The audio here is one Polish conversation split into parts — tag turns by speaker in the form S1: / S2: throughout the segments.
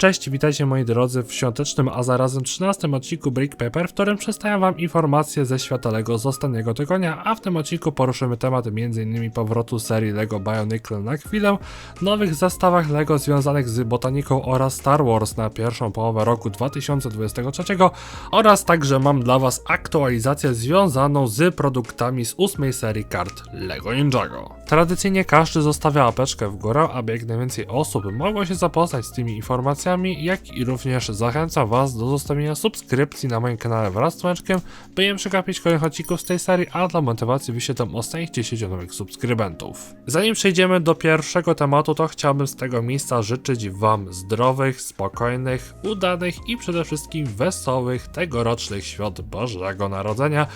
S1: Cześć, witajcie moi drodzy w świątecznym, a zarazem 13 odcinku Brick Paper, w którym przedstawiam wam informacje ze świata LEGO z ostatniego tygodnia, a w tym odcinku poruszymy temat m.in. powrotu serii LEGO Bionicle na chwilę, nowych zestawach LEGO związanych z botaniką oraz Star Wars na pierwszą połowę roku 2023 oraz także mam dla was aktualizację związaną z produktami z ósmej serii kart LEGO Ninjago. Tradycyjnie każdy zostawia apeczkę w górę, aby jak najwięcej osób mogło się zapoznać z tymi informacjami, jak i również zachęcam Was do zostawienia subskrypcji na moim kanale wraz z dzwoneczkiem, by nie przegapić kolejnych odcinków z tej serii, a dla motywacji wyświetlam ostatnich 10 nowych subskrybentów. Zanim przejdziemy do pierwszego tematu, to chciałbym z tego miejsca życzyć Wam zdrowych, spokojnych, udanych i przede wszystkim wesołych tegorocznych świąt Bożego Narodzenia,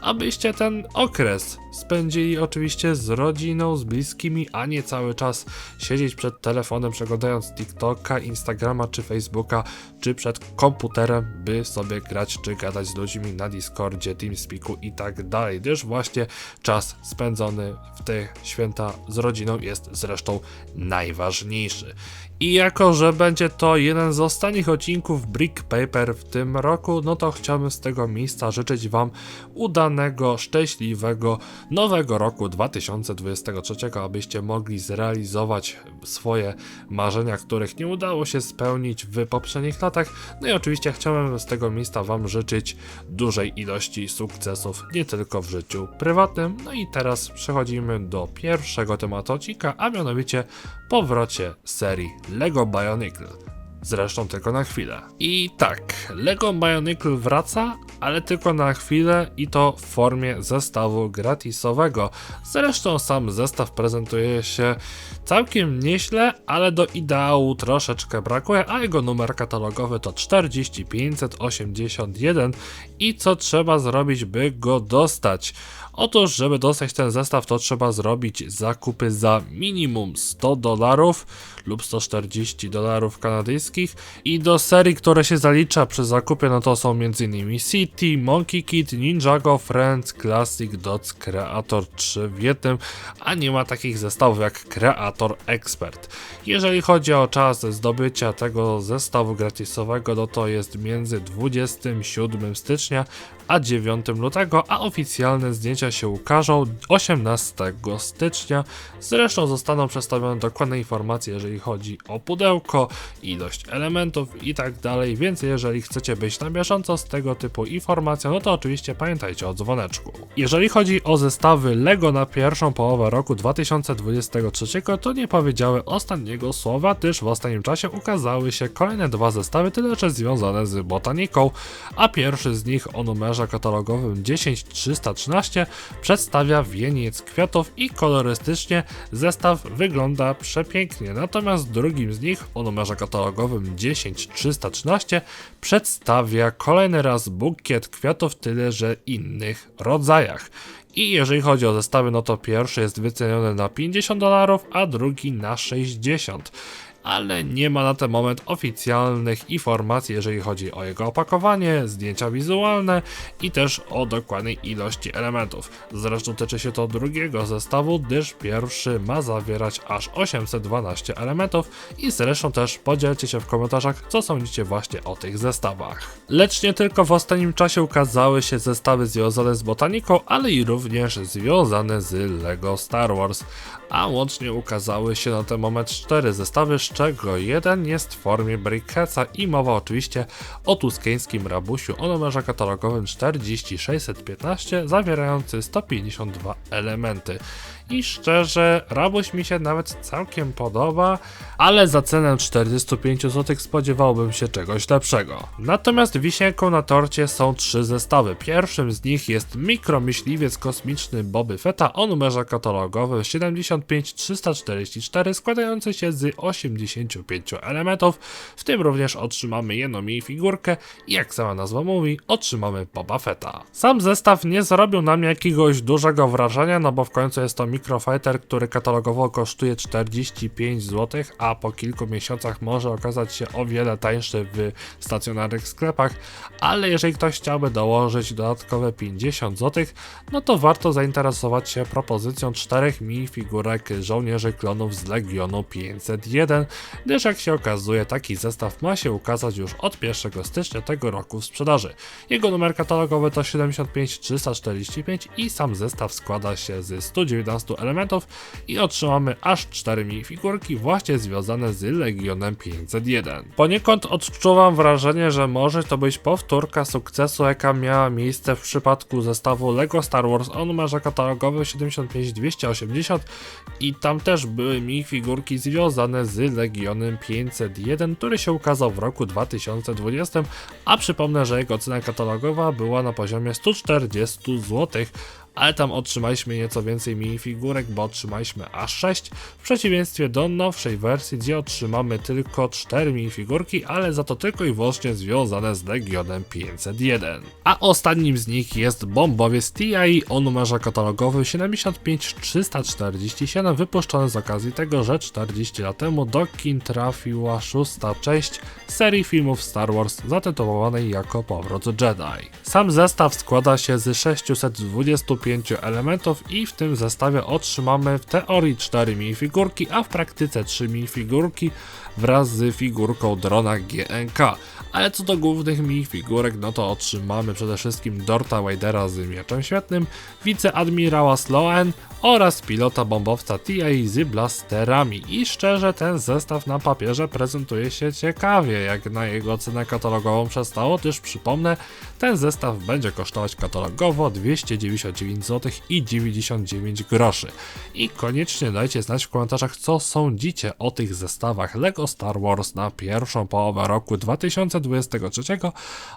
S1: abyście ten okres spędzili oczywiście z rodziną, z bliskimi, a nie cały czas siedzieć przed telefonem, przeglądając TikToka, Instagrama czy Facebooka, czy przed komputerem, by sobie grać czy gadać z ludźmi na Discordzie, Teamspeaku i tak dalej, gdyż właśnie czas spędzony w te święta z rodziną jest zresztą najważniejszy. I jako, że będzie to jeden z ostatnich odcinków Brick Paper w tym roku, no to chciałbym z tego miejsca życzyć Wam udanego, szczęśliwego nowego roku 2023, abyście mogli zrealizować swoje marzenia, których nie udało się spełnić w poprzednich latach. No i oczywiście chciałem z tego miejsca Wam życzyć dużej ilości sukcesów, nie tylko w życiu prywatnym. No i teraz przechodzimy do pierwszego tematu odcinka, a mianowicie powrocie serii Lego Bionicle. Zresztą tylko na chwilę. I tak, Lego Bionicle wraca, ale tylko na chwilę i to w formie zestawu gratisowego. Zresztą sam zestaw prezentuje się całkiem nieźle, ale do ideału troszeczkę brakuje, a jego numer katalogowy to 40581 i co trzeba zrobić, by go dostać? Otóż, żeby dostać ten zestaw, to trzeba zrobić zakupy za minimum 100 dolarów lub 140 dolarów kanadyjskich i do serii, które się zalicza przy zakupie, no to są m.in. City, Monkey Kid, Ninjago, Friends, Classic, Dots, Creator 3 w jednym, a nie ma takich zestawów jak Creator Expert. Jeżeli chodzi o czas zdobycia tego zestawu gratisowego, no to jest między 27 stycznia a 9 lutego, a oficjalne zdjęcia się ukażą 18 stycznia. Zresztą zostaną przedstawione dokładne informacje, jeżeli chodzi o pudełko, ilość elementów i tak dalej, więc jeżeli chcecie być na bieżąco z tego typu informacją, no to oczywiście pamiętajcie o dzwoneczku. Jeżeli chodzi o zestawy LEGO na pierwszą połowę roku 2023, to nie powiedziały ostatniego słowa, gdyż w ostatnim czasie ukazały się kolejne dwa zestawy, tyle że związane z botaniką, a pierwszy z nich o numerze katalogowym 10313 przedstawia wieniec kwiatów i kolorystycznie zestaw wygląda przepięknie. Natomiast drugim z nich o numerze katalogowym 10313 przedstawia kolejny raz bukiet kwiatów, tyle że innych rodzajach. I jeżeli chodzi o zestawy, no to pierwszy jest wyceniony na 50 dolarów, a drugi na 60 ale nie ma na ten moment oficjalnych informacji, jeżeli chodzi o jego opakowanie, zdjęcia wizualne i też o dokładnej ilości elementów. Zresztą tyczy się to drugiego zestawu, gdyż pierwszy ma zawierać aż 812 elementów i zresztą też podzielcie się w komentarzach, co sądzicie właśnie o tych zestawach. Lecz nie tylko w ostatnim czasie ukazały się zestawy związane z botaniką, ale i również związane z LEGO Star Wars, a łącznie ukazały się na ten moment cztery zestawy, z czego jeden jest w formie Brickheadsa i mowa oczywiście o tuskeńskim rabusiu o numerze katalogowym 40615 zawierający 152 elementy. I szczerze, rabuś mi się nawet całkiem podoba, ale za cenę 45 zł spodziewałbym się czegoś lepszego. Natomiast wisienką na torcie są trzy zestawy. Pierwszym z nich jest mikromyśliwiec kosmiczny Boby Fetta o numerze katalogowym 75344 składający się z 85 elementów, w tym również otrzymamy jedną minifigurkę i jak sama nazwa mówi, otrzymamy Boba Fetta. Sam zestaw nie zrobił na mnie jakiegoś dużego wrażenia, no bo w końcu jest to Microfighter, który katalogowo kosztuje 45 zł, a po kilku miesiącach może okazać się o wiele tańszy w stacjonarnych sklepach, ale jeżeli ktoś chciałby dołożyć dodatkowe 50 zł, no to warto zainteresować się propozycją czterech minifigurek żołnierzy klonów z Legionu 501, gdyż jak się okazuje taki zestaw ma się ukazać już od 1 stycznia tego roku w sprzedaży. Jego numer katalogowy to 75345 i sam zestaw składa się z 119 elementów i otrzymamy aż 4 minifigurki właśnie związane z Legionem 501. Poniekąd odczuwam wrażenie, że może to być powtórka sukcesu, jaka miała miejsce w przypadku zestawu LEGO Star Wars o numerze katalogowym 75280 i tam też były minifigurki związane z Legionem 501, który się ukazał w roku 2020, a przypomnę, że jego cena katalogowa była na poziomie 140 zł, ale tam otrzymaliśmy nieco więcej minifigurek, bo otrzymaliśmy aż 6, w przeciwieństwie do nowszej wersji, gdzie otrzymamy tylko 4 minifigurki, ale za to tylko i wyłącznie związane z Legionem 501. A ostatnim z nich jest bombowiec TI o numerze katalogowym 75347, wypuszczony z okazji tego, że 40 lat temu do kin trafiła szósta część serii filmów Star Wars zatytułowanej jako Powrót Jedi. Sam zestaw składa się z 625 elementów i w tym zestawie otrzymamy w teorii 4 minifigurki, a w praktyce 3 minifigurki wraz z figurką drona GNK. Ale co do głównych minifigurek, no to otrzymamy przede wszystkim Dorta Vadera z mieczem świetnym, wiceadmirała Sloan oraz pilota bombowca TI z blasterami. I szczerze ten zestaw na papierze prezentuje się ciekawie, jak na jego cenę katalogową przestało, też przypomnę, ten zestaw będzie kosztować katalogowo 299 zł i 99 groszy. I koniecznie dajcie znać w komentarzach, co sądzicie o tych zestawach LEGO Star Wars na pierwszą połowę roku 2023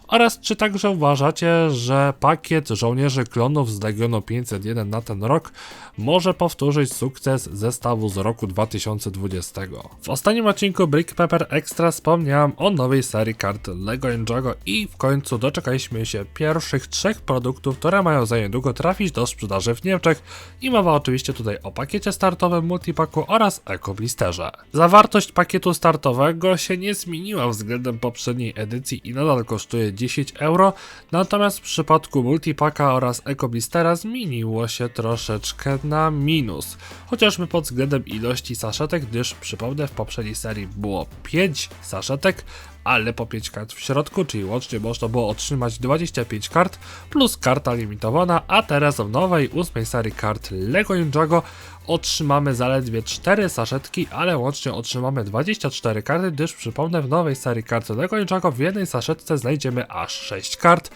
S1: oraz czy także uważacie, że pakiet żołnierzy klonów z Legionu 501 na ten rok może powtórzyć sukces zestawu z roku 2020. W ostatnim odcinku Brick Pepper Extra wspomniałem o nowej serii kart LEGO Ninjago i w końcu doczekaliśmy się pierwszych trzech produktów, które mają za niedługo trafić do sprzedaży w Niemczech i mowa oczywiście tutaj o pakiecie startowym, multipaku oraz ekoblisterze. Zawartość pakietu startowego się nie zmieniła względem poprzedniej edycji i nadal kosztuje 10 euro, natomiast w przypadku multipaka oraz ekoblistera zmieniło się troszeczkę na minus, chociażby pod względem ilości saszetek, gdyż przypomnę w poprzedniej serii było 5 saszetek, ale po 5 kart w środku, czyli łącznie można było otrzymać 25 kart plus karta limitowana, a teraz w nowej ósmej serii kart Lego Ninjago otrzymamy zaledwie 4 saszetki, ale łącznie otrzymamy 24 karty, gdyż przypomnę w nowej serii kart Lego Ninjago w jednej saszetce znajdziemy aż 6 kart,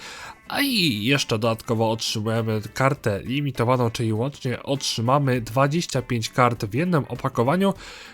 S1: a i jeszcze dodatkowo otrzymujemy kartę limitowaną, czyli łącznie otrzymamy 25 kart w jednym opakowaniu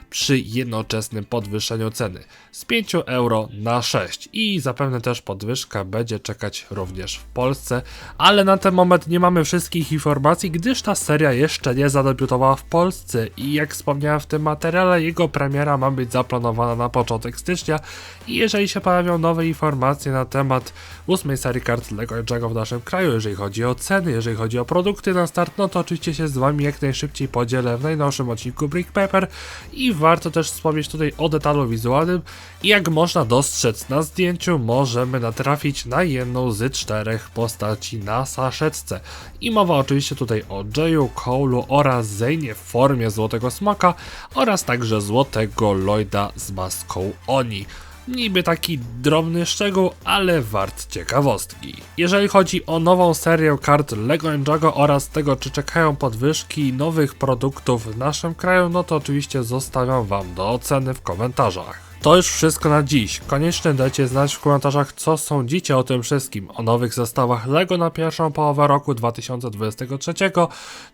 S1: przy jednoczesnym podwyższeniu ceny z 5 euro na 6 i zapewne też podwyżka będzie czekać również w Polsce, ale na ten moment nie mamy wszystkich informacji, gdyż ta seria jeszcze nie zadebiutowała w Polsce. I jak wspomniałem w tym materiale, jego premiera ma być zaplanowana na początek stycznia. I jeżeli się pojawią nowe informacje na temat ósmej serii kart Lego Ninjago w naszym kraju, jeżeli chodzi o ceny, jeżeli chodzi o produkty na start, no to oczywiście się z Wami jak najszybciej podzielę w najnowszym odcinku Brick Paper i warto też wspomnieć tutaj o detalu wizualnym i jak można dostrzec na zdjęciu, możemy natrafić na jedną z czterech postaci na saszetce. I mowa oczywiście tutaj o Jayu, Cole'u oraz Zaynie w formie Złotego Smoka oraz także Złotego Lloyda z maską Oni. Niby taki drobny szczegół, ale wart ciekawostki. Jeżeli chodzi o nową serię kart Lego Ninjago oraz tego, czy czekają podwyżki nowych produktów w naszym kraju, no to oczywiście zostawiam Wam do oceny w komentarzach. To już wszystko na dziś. Koniecznie dajcie znać w komentarzach, co sądzicie o tym wszystkim. O nowych zestawach LEGO na pierwszą połowę roku 2023,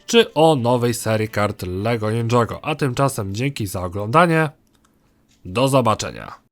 S1: czy o nowej serii kart LEGO Ninjago. A tymczasem dzięki za oglądanie. Do zobaczenia.